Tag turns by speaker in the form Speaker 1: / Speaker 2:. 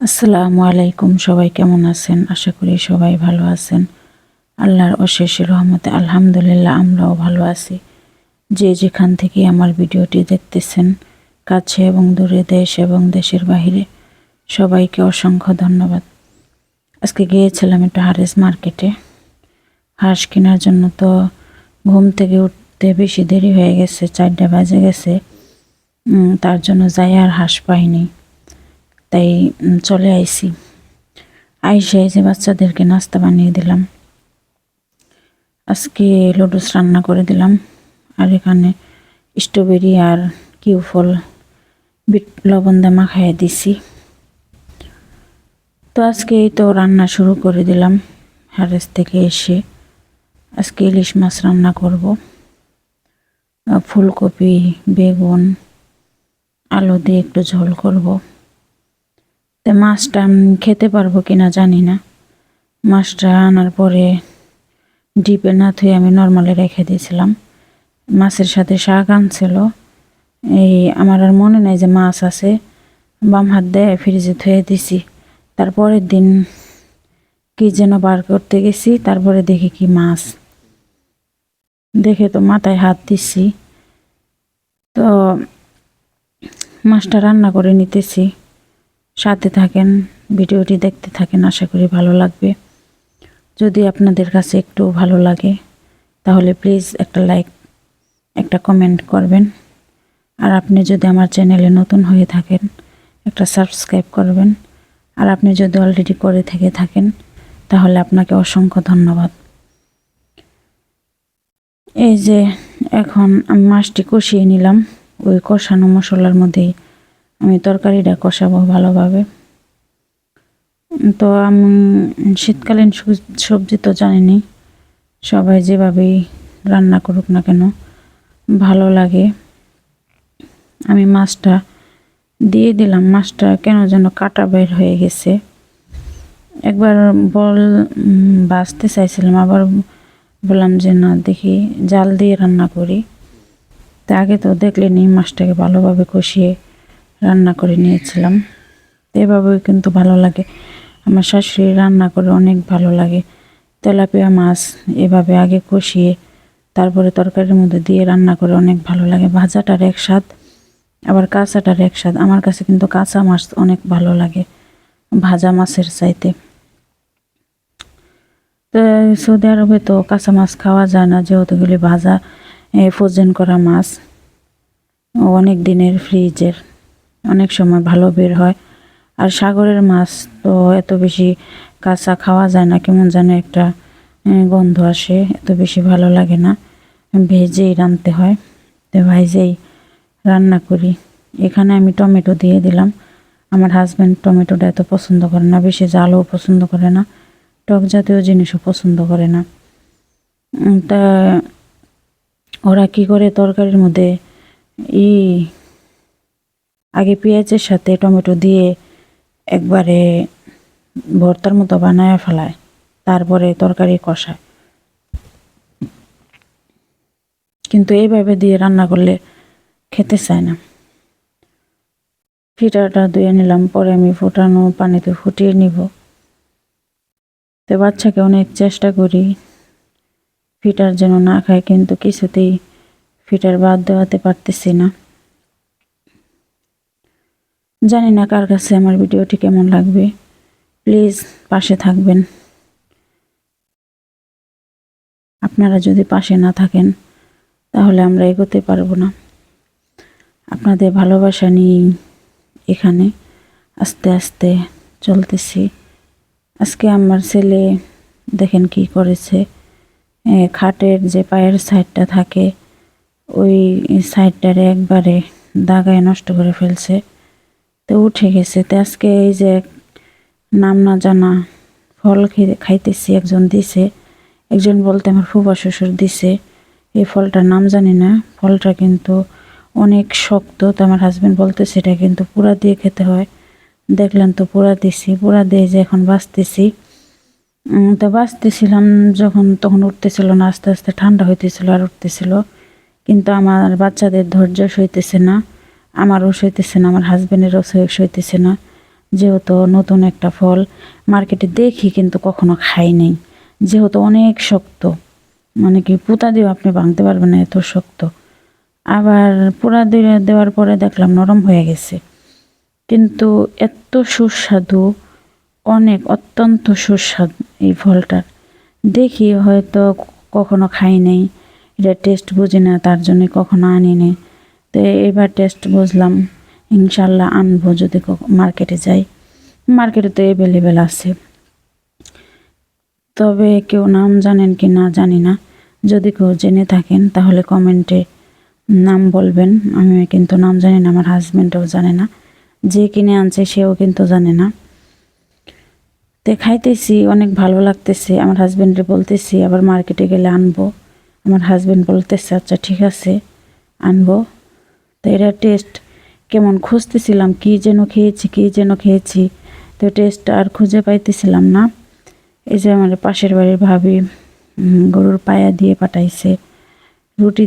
Speaker 1: আসসালামু আলাইকুম, সবাই কেমন আছেন? আশা করি সবাই ভালো আছেন। আল্লাহর অশেষ রহমতে আলহামদুলিল্লাহ আমরাও ভালো আছি। যে যেখান থেকে আমার ভিডিওটি দেখতেছেন, কাছে এবং দূরে দেশ এবং দেশের বাহিরে, সবাইকে অসংখ্য ধন্যবাদ। আজকে গিয়েছিলাম একটু হারেস মার্কেটে। হাঁস কেনার জন্য তো ঘুম থেকে উঠতে বেশি দেরি হয়ে গেছে, চারটা বাজে গেছে। তার জন্য যাই আর হাঁস পাইনি। তাই চলে আইসি আইসে যে বাচ্চাদেরকে নাস্তা বানিয়ে দিলাম। আজকে লুডুস রান্না করে দিলাম। আর এখানে স্ট্রবেরি আর কিউ ফল, বিট, লবণ দিয়ে মাখাইয়ে দিছি। তো আজকে তো রান্না শুরু করে দিলাম। হ্যারেস থেকে এসে আজকে ইলিশ মাছ রান্না করব। ফুলকপি, বেগুন, আলু দিয়ে একটু ঝোল করব। তো মাছটা আমি খেতে পারব কিনা জানি না। মাছটা আনার পরে ডিপে না থুয়ে আমি নর্মালে রেখে দিয়েছিলাম। মাছের সাথে শাক আনছিল। এই আমার আর মনে নাই যে মাছ আছে। বাম হাত দিয়ে ফ্রিজে থুয়ে দিছি। তারপরের দিন কি যেন বার করতে গেছি, তারপরে দেখি কি মাছ। দেখে তো মাথায় হাত দিছি। তো মাছটা রান্না করে নিতেছি। সাথে থাকেন, ভিডিওটি দেখতে থাকেন, আশা করি ভালো লাগবে। যদি আপনাদের কাছে একটু ভালো লাগে, তাহলে প্লিজ একটা লাইক একটা কমেন্ট করবেন। আর আপনি যদি আমার চ্যানেলে নতুন হয়ে থাকেন, একটা সাবস্ক্রাইব করবেন। আর আপনি যদি অলরেডি করে থেকে থাকেন, তাহলে আপনাকে অসংখ্য ধন্যবাদ। এই যে এখন আমি মাছটি কষিয়ে নিলাম, ওই কষানো মশলার মধ্যেই আমি তরকারিটা কষাবো ভালোভাবে। তো আমি শীতকালীন সবজি তো জানিনি। সবাই যেভাবেই রান্না করুক না কেন, ভালো লাগে। আমি মাছটা দিয়ে দিলাম, মাছটা কেন যেন কাটা বের হয়ে গেছে। একবার বল বাছতে চাইছিলাম, আবার বললাম যে, না, দেখি জাল দিয়ে রান্না করি। তা আগে তো দেখলেনি, মাছটাকে ভালোভাবে কষিয়ে রান্না করে নিয়েছিলাম। এভাবেও কিন্তু ভালো লাগে। আমার শাশুড়ি রান্না করে অনেক ভালো লাগে। তেলাপিয়া মাছ এভাবে আগে কষিয়ে, তারপরে তরকারির মধ্যে দিয়ে রান্না করে অনেক ভালো লাগে। ভাজাটার এক স্বাদ, আবার কাঁচাটার এক স্বাদ। আমার কাছে কিন্তু কাঁচা মাছ অনেক ভালো লাগে, ভাজা মাছের চাইতে। তো সৌদি আরবে তো কাঁচা মাছ খাওয়া যায় না যেহেতুগুলি ভাজা ফ্রোজেন করা মাছ, অনেক দিনের ফ্রিজের। অনেক সময় ভালো বের হয়। আর সাগরের মাছ তো এত বেশি কাঁচা খাওয়া যায় না, কেমন যেন একটা গন্ধ আসে, এত বেশি ভালো লাগে না। ভেজেই রানতে হয়, তো ভাইজেই রান্না করি। এখানে আমি টমেটো দিয়ে দিলাম। আমার হাজব্যান্ড টমেটোটা এত পছন্দ করে না, বেশি জালও পছন্দ করে না, টক জাতীয় জিনিসও পছন্দ করে না। তা ওরা কি করে তরকারির মধ্যে ই আগে পেঁয়াজের সাথে টমেটো দিয়ে একবারে ভর্তার মতো বানায় ফেলায়, তারপরে তরকারি কষায়। কিন্তু এইভাবে দিয়ে রান্না করলে খেতে চায় না। ফিটাটা ধুয়ে নিলাম, পরে আমি ফোটানো পানিতে ফুটিয়ে নিব। তো বাচ্চাকে অনেক চেষ্টা করি ফিটার যেন না খায়, কিন্তু কিছুতেই ফিটার বাদ দেওয়াতে পারতেছি না। জানি না কার কাছে আমার ভিডিওটি কেমন লাগবে। প্লিজ পাশে থাকবেন। আপনারা যদি পাশে না থাকেন, তাহলে আমরা এগোতে পারব না। আপনাদের ভালোবাসা নিয়েই এখানে আস্তে আস্তে চলতেছি। আজকে আমার ছেলে দেখেন কি করেছে। খাটের যে পায়ের সাইডটা থাকে, ওই সাইডটারে একবারে দাগায় নষ্ট করে ফেলছে। তো উঠে গেছে। তো আজকে এই যে নাম না জানা ফল খাইতেছি, একজন দিছে। একজন বলতে আমার ফুফা শ্বশুর দিছে। এই ফলটার নাম জানি না। ফলটা কিন্তু অনেক শক্ত। তো আমার হাজব্যান্ড বলতেছে, এটা কিন্তু পুরা দিয়ে খেতে হয়। দেখলেন তো পুরা দিছি। পুরা দিয়ে যে এখন বাঁচতেছি। তো বাঁচতেছিলাম যখন, তখন উঠতেছিল না, আস্তে আস্তে ঠান্ডা হইতেছিল আর উঠতেছিল। কিন্তু আমার বাচ্চাদের ধৈর্য সইতেছে না। আমারও সইতেছে না, আমার হাজবেন্ডেরও সইতেছে না। যেহেতু নতুন একটা ফল মার্কেটে দেখি কিন্তু কখনো খাই নাই। যেহেতু অনেক শক্ত। মানে কি পুতা দিয়েও আপনি ভাঙতে পারবেন না, এত শক্ত। আবার পুরা দিয়ে দেওয়ার পরে দেখলাম নরম হয়ে গেছে। কিন্তু এত সুস্বাদু, অনেক অত্যন্ত সুস্বাদু এই ফলটার দেখি হয়তো কখনো খাই নাই। এটা টেস্ট বুঝি না, তার জন্য কখনো আনি নাই। তো এবার টেস্ট বুঝলাম, ইনশাল্লাহ আনব যদি মার্কেটে যাই। মার্কেটে তো অ্যাভেলেবেল আছে। তবে কেউ নাম জানেন কি না জানি না। যদি কেউ জেনে থাকেন, তাহলে কমেন্টে নাম বলবেন। আমি কিন্তু নাম জানি না, আমার হাজব্যান্ডও জানে না। যে কিনে আনছে, সেও কিন্তু জানে না। তো খাইতেছি, অনেক ভালো লাগতেছে। আমার হাজব্যান্ডে বলতেছি, আবার মার্কেটে গেলে আনব। আমার হাজব্যান্ড বলতেছে আচ্ছা ঠিক আছে, আনব। তো এটা টেস্ট কেমন খুঁজতেছিলাম, কি যেন খেয়েছি, কি যেন খেয়েছি। তো টেস্ট আর খুঁজে পাইতেছিলাম না। এই যে আমার পাশের বাড়ির ভাবি গরুর পায়া দিয়ে পাঠাইছে। রুটি